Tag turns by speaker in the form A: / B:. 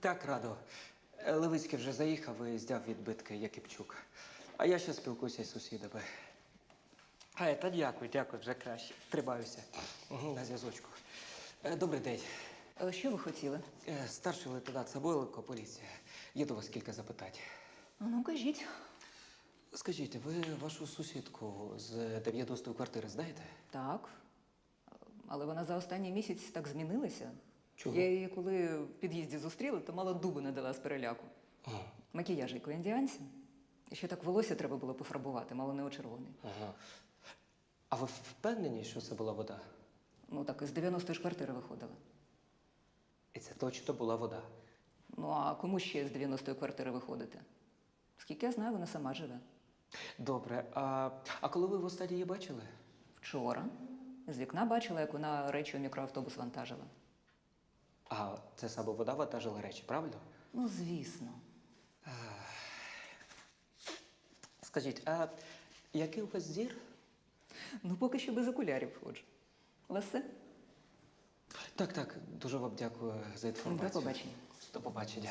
A: Так, радо. Е, Левицький вже заїхав і зняв відбитки Якипчук. А я ще спілкуюся з сусідами. А, та дякую, дякую, вже краще. Тримаюся. Угу, на зв'язочку. Е, Добрий день.
B: Е, Що ви хотіли?
A: Е, Старший лейтенант Самойленко, поліція. Є до вас кілька запитань.
B: А Ну, кажіть.
A: Скажіть, ви вашу сусідку з 90-ї квартири знаєте?
B: Так. Але вона за останній місяць так змінилася.
A: Чого?
B: Я її, коли в під'їзді зустріла, то мало дуби не дала з переляку.
A: Ага.
B: Макіяж як у індіанців. І ще так волосся треба було пофарбувати, мало не у червоний.
A: Ага. А ви впевнені, що це була вода?
B: Ну так із 90-ї ж квартири виходила.
A: І це точно була вода.
B: Ну а кому ще з 90-ї квартири виходити? Скільки я знаю, вона сама живе.
A: Добре. А, а коли ви востаннє її бачили?
B: Вчора з вікна бачила, як вона речі у мікроавтобус вантажила.
A: А це саме вода вантажила речі, правильно?
B: Ну, звісно.
A: Скажіть, а який у вас зір?
B: Ну, поки що без окулярів ходжу. У вас все?
A: Так, так, дуже вам дякую за інформацію.
B: До побачення.
A: До побачення.